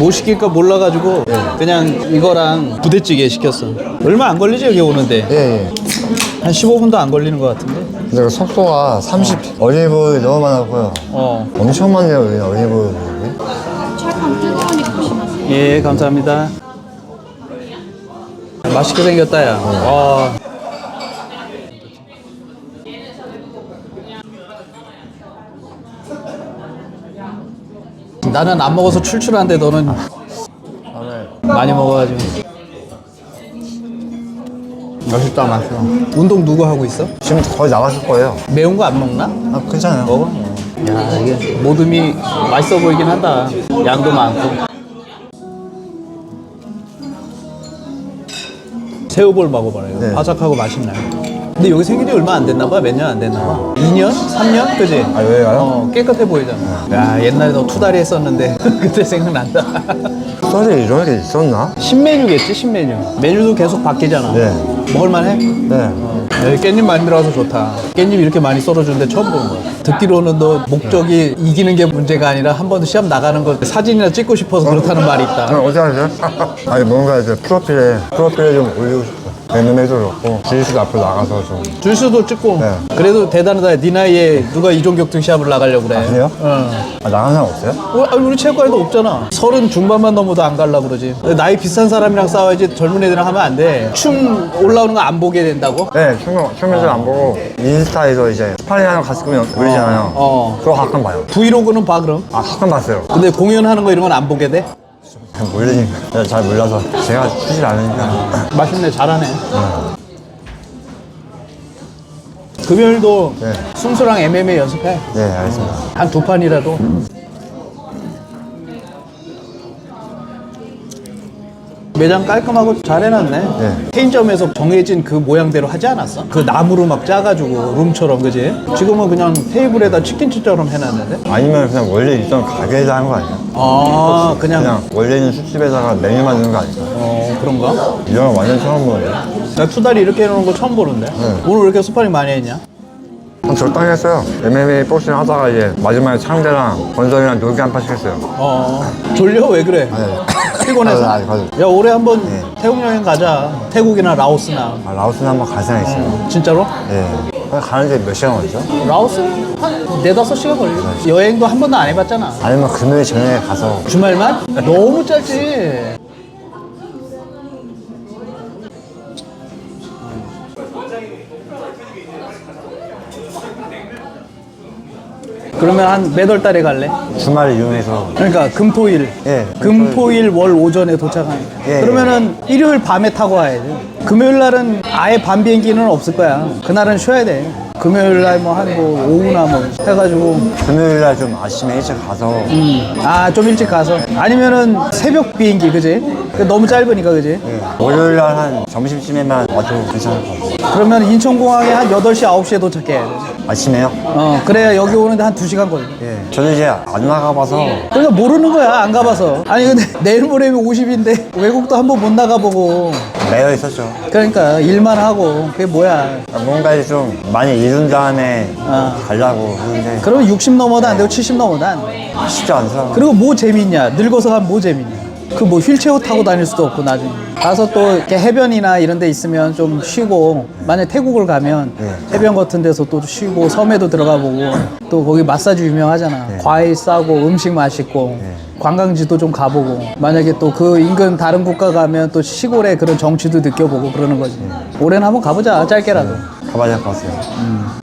뭐 시킬까 몰라가지고 그냥 이거랑 부대찌개 시켰어. 얼마 안 걸리지 여기 오는데 예, 예. 한 15분도 안 걸리는 것 같은데. 근데 그 속도가 30 올리브 너무 많았고요. 어. 엄청 많네요, 여기 올리브. 철판 뜨거우니까 조심하세요. 예 감사합니다. 맛있게 생겼다 야. 와. 나는 안 먹어서 출출한데 너는 많이 먹어가지고 맛있다, 맛있어. 운동 누구 하고 있어? 지금 거의 나갔을 거예요. 매운 거 안 먹나? 아, 괜찮아요. 먹어? 야 이게 모듬이 맛있어 보이긴 한다 양도 많고 새우볼 먹어봐라요 네. 바삭하고 맛있나요? 근데 여기 생긴 지 얼마 안 됐나 봐? 몇 년 안 됐나 봐? 2년? 3년? 그지? 아, 왜요? 어 깨끗해 보이잖아 야 옛날에 너 투다리 했었는데 그때 생각난다 소리 이런 게 있었나? 신메뉴겠지 신메뉴 메뉴도 계속 바뀌잖아 네. 먹을만해? 네. 여기 깻잎 많이 들어가서 좋다. 깻잎 이렇게 많이 썰어주는데 처음 보는 거야. 듣기로는 너 목적이 이기는 게 문제가 아니라 한번 시합 나가는 거 사진이나 찍고 싶어서 그렇다는 말이 있다. 그럼 어디 하세요? 아니, 뭔가 이제 프로필에, 프로필에 좀 올리고 싶 어. 매너매도 그렇고, 지수도 앞으로 나가서 좀. 줄수도 찍고 네. 그래도 대단하다. 네 나이에 누가 이종격 등 시합을 나가려고 그래. 그래요? 응. 아, 나간 사람 없어요? 어, 아니, 우리 체육관에도 없잖아. 서른 중반만 넘어도 안 갈라 그러지. 나이 비싼 사람이랑 싸워야지 젊은 애들이랑 하면 안 돼. 춤 올라오는 거 안 보게 된다고? 네, 춤, 춤에서 안 보고, 인스타에서 이제 스파링 하는 거 같이 끄면 올리잖아요. 어. 그거 가끔 봐요. 브이로그는 봐 그럼. 아, 가끔 봤어요. 근데 공연하는 거 이런 건 안 보게 돼? 그냥 모르니까. 잘 몰라서. 제가 추질 않으니까. 맛있네, 잘하네. 금요일도 네. 승수랑 MMA 연습해. 네, 알겠습니다. 한 두 판이라도. 매장 깔끔하고 잘 해놨네. 네. 체인점에서 정해진 그 모양대로 하지 않았어? 그 나무로 막 짜가지고 룸처럼 그지? 지금은 그냥 테이블에다 치킨집처럼 해놨는데? 아니면 그냥 원래 있던 가게에서 하는 거 아니에요? 아 그냥, 그냥 원래 있는 술집에다가 메뉴 만드는 거 아닐까? 어 그런가? 이런 거 완전 처음 보는데. 나 투다리 이렇게 해놓은 거 처음 보는데? 오늘 왜 이렇게 스파링 많이 했냐? 한 적당히 했어요. MMA 복싱 하다가 이제 마지막에 창대랑 권성이랑 놀기 한 판씩 했어요. 어 졸려 왜 그래? 피곤해서? 아, 네, 맞아요. 야 올해 한번 태국 여행 가자 태국이나 라오스나 아, 라오스는 한번 갈 생각 있어요. 진짜로? 네. 가는데 몇 시간 걸리죠? 라오스 한 네다섯 시간 걸리겠지 여행도 한 번도 안 해봤잖아 아니면 금요일 저녁에 가서 주말만? 너무 짧지 그러면 한몇월 달에 갈래? 주말을 이용해서. 그러니까 금토일. 예, 금토일 월 오전에 도착하니까. 예, 그러면은 일요일 밤에 타고 와야지 금요일 날은 아예 밤 비행기는 없을 거야. 그날은 쉬어야 돼. 금요일 날 뭐 한 뭐 오후나 뭐 해가지고. 금요일 날 좀 아침에 일찍 가서. 아 좀 일찍 가서. 아니면은 새벽 비행기 그지? 그 너무 짧으니까 그지? 예, 월요일 날한 점심쯤에만 와도 괜찮을 것 같아요. 그러면 인천공항에 한 8시 9시에 도착해야 돼 아침에요? 어, 그래야 여기 오는데 한 2시간 걸려 예. 저는 이제 안 나가봐서 그러니까 모르는 거야 안 가봐서 아니 근데 내일 모레면 50인데 외국도 한 번 못 나가보고 매여 있었죠. 그러니까 일만 하고 그게 뭐야 뭔가 좀 많이 이룬 다음에 아. 가려고 하는데 그러면 60 넘어도 안 되고 70 넘어도 안 돼. 쉽지 않더라고요. 그리고 뭐 재밌냐? 늙어서 가면 뭐 재밌냐? 그 뭐 휠체어 타고 다닐 수도 없고 나중에. 가서 또 이렇게 해변이나 이런 데 있으면 좀 쉬고 만약 태국을 가면 네. 해변 같은 데서 또 쉬고 섬에도 들어가 보고 또 거기 마사지 유명하잖아. 과일 싸고 음식 맛있고 관광지도 좀 가보고 만약에 또 그 인근 다른 국가 가면 또 시골의 그런 정치도 느껴보고 그러는 거지. 올해는 한번 가보자 짧게라도. 가봐야 될것 같아요.